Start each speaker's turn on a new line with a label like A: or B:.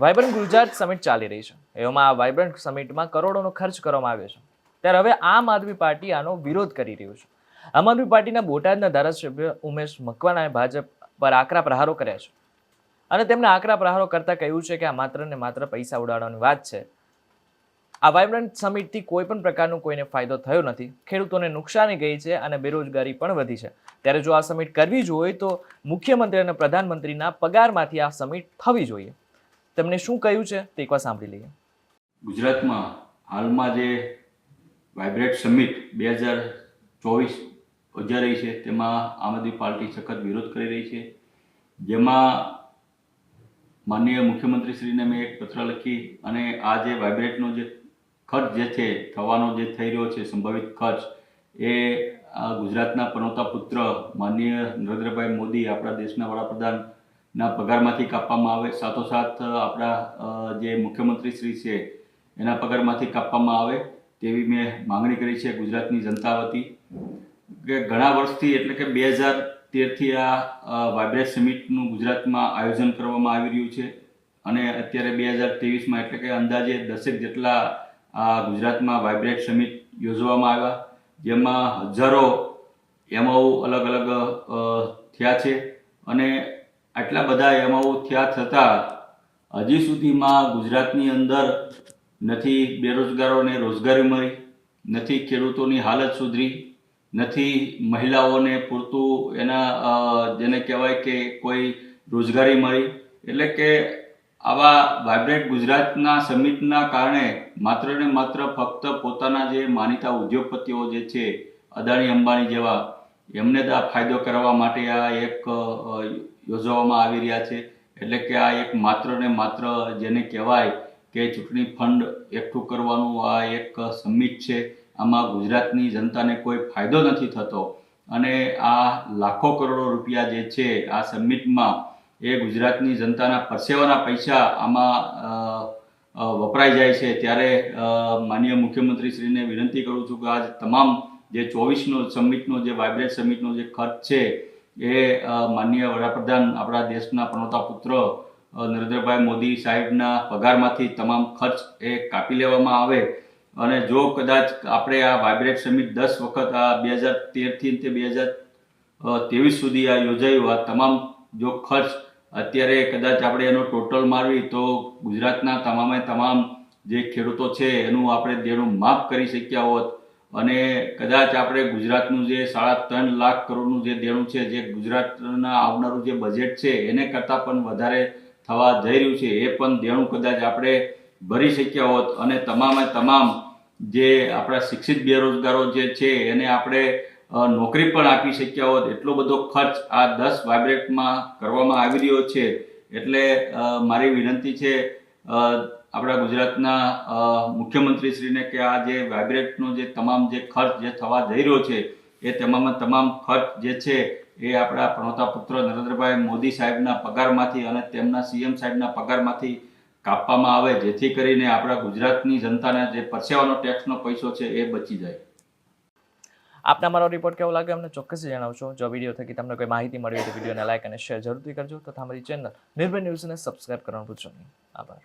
A: Vibrant Gujarat summit ચાલી રહી છે. એવામાં આ વાઇબ્રન્ટ સમિટમાં કરોડોનો ખર્ચ કરવામાં આવ્યો છે. ત્યારે હવે આમ આદમી પાર્ટી આનો વિરોધ કરી રહ્યું છે. આમ આદમી પાર્ટીના બોટાદના ધારાસભ્ય ઉમેશ મકવાણાએ ભાજપ પર આકરા પ્રહારો કર્યા છે. અને તેમને આકરા પ્રહારો કરતા કહ્યું છે કે આ માત્ર ને માત્ર પૈસા ઉડાડવાની વાત છે. આ વાઇબ્રન્ટ સમિટથી કોઈ પણ પ્રકારનો કોઈને ફાયદો થયો નથી. ખેડૂતોને નુકસાની ગઈ છે અને બેરોજગારી પણ વધી છે. ત્યારે જો આ સમિટ કરવી જોઈએ તો મુખ્યમંત્રી અને પ્રધાનમંત્રીના પગારમાંથી આ સમિટ થવી જોઈએ. તેમણે શું કહ્યું છે? તે એકવાર સાંભળી લઈએ.
B: ગુજરાતમાં હાલમાં જે વાઇબ્રેટ સમિટ બે હજાર ચોવીસ યોજાઈ રહી છે, તેમાં આમ આદમી પાર્ટી સખત વિરોધ કરી રહી છે. જેમાં માનનીય મુખ્યમંત્રીશ્રીને મેં એક પત્ર લખી અને આ જે વાઇબ્રેટનો જે ખર્ચ જે છે, થવાનો જે થઈ રહ્યો છે, સંભવિત ખર્ચ, એ ગુજરાતના પનોતા પુત્ર માનનીય નરેન્દ્રભાઈ મોદી આપણા દેશના વડાપ્રધાનના પગારમાંથી કાપવામાં આવે. સાથોસાથ આપણા જે મુખ્યમંત્રી શ્રી છે, એના પગારમાંથી કાપવામાં આવે તેવી મેં માંગણી કરી છે ગુજરાતની જનતા વતી. કે ઘણા વર્ષથી, એટલે કે બે હજાર તેરથી આ વાઇબ્રેટ સમિટનું ગુજરાતમાં આયોજન કરવામાં આવી રહ્યું છે. અને અત્યારે બે હજાર ત્રેવીસમાં, એટલે કે અંદાજે દસેક જેટલા આ ગુજરાતમાં વાઇબ્રેટ સમિટ યોજવામાં આવ્યા, જેમાં હજારો એમઓ અલગ અલગ થયા છે. અને આટલા બધા એમઓ થયા છતાં હજી સુધીમાં ગુજરાતની અંદર નથી બેરોજગારોને રોજગારી મળી, નથી ખેડૂતોની હાલત સુધરી, નથી મહિલાઓને પૂરતું એના જેને કહેવાય કે કોઈ રોજગારી મળી. એટલે કે આવા વાઇબ્રેટ ગુજરાતના સમિટના કારણે માત્ર ને માત્ર ફક્ત પોતાના જે માનીતા ઉદ્યોગપતિઓ જે છે, અદાણી અંબાણી જેવા એમને જ આ ફાયદો કરવા માટે આ એક યોજવામાં આવી રહ્યા છે. એટલે કે આ એક માત્ર ને માત્ર જેને કહેવાય કે ચૂંટણી ફંડ એકઠું કરવાનું આ એક સમિટ છે. આમાં ગુજરાતની જનતાને કોઈ ફાયદો નથી થતો. અને આ લાખો કરોડો રૂપિયા જે છે આ સમિટમાં એ ગુજરાતની જનતાના પરસેવાના પૈસા આમાં વપરાઈ જાય છે. ત્યારે માનનીય મુખ્યમંત્રીશ્રીને વિનંતી કરું છું કે આજ તમામ જે ચોવીસનો સમિટનો જે વાઇબ્રેટ સમિટનો જે ખર્ચ છે, એ માનનીય વડાપ્રધાન આપણા દેશના પ્રણોતા પુત્ર નરેન્દ્રભાઈ મોદી સાહેબના પગારમાંથી તમામ ખર્ચ એ કાપી લેવામાં આવે. અને જો કદાચ આપણે આ વાઇબ્રેટ સમિટ દસ વખત, આ બે હજાર તેરથી તે બે હજાર ત્રેવીસ સુધી આ યોજાયું, આ તમામ જો ખર્ચ અત્યારે કદાચ આપણે એનો ટોટલ મારવી, તો ગુજરાતના તમામે તમામ જે ખેડૂતો છે, એનું આપણે દેણું માફ કરી શક્યા હોત. અને કદાચ આપણે ગુજરાતનું જે સાડા ત્રણ લાખ કરોડનું જે દેણું છે, જે ગુજરાતના આવનારું જે બજેટ છે, એને કરતાં પણ વધારે થવા જઈ રહ્યું છે, એ પણ દેણું કદાચ આપણે ભરી શક્યા હોત અને તમામે તમામ જે આપણા શિક્ષિત બેરોજગારો જે છે, એને આપણે નોકરી પણ આપી શક્યા હોત. એટલો બધો ખર્ચ આ દસ વાઇબ્રેટમાં કરવામાં આવી રહ્યો છે. એટલે મારી વિનંતી છે આપણા ગુજરાતના મુખ્યમંત્રીશ્રીને કે આ જે વાઇબ્રેટનો જે તમામ જે ખર્ચ જે થવા જઈ રહ્યો છે, એ તમામ તમામ ખર્ચ જે છે, એ આપણા પ્રણોતા પુત્ર નરેન્દ્રભાઈ મોદી સાહેબના પગારમાંથી અને તેમના સીએમ સાહેબના પગારમાંથી કાપવામાં આવે, જેથી કરીને આપણા ગુજરાતની જનતાને જે પરસેવાનો ટેક્સનો પૈસો છે, એ બચી જાય.
A: આપને અમારો રિપોર્ટ કેવો લાગ્યો અમને ચોક્કસ જણાવશો. જો વીડિયો થકી તમને કોઈ માહિતી મળી હોય તો વિડીયોને લાઇક અને શેર જરૂરથી કરજો. તથા અમારી ચેનલ નિર્ભય ન્યૂઝને સબસ્ક્રાઇબ કરવાનું ભૂલશો નહીં. આભાર.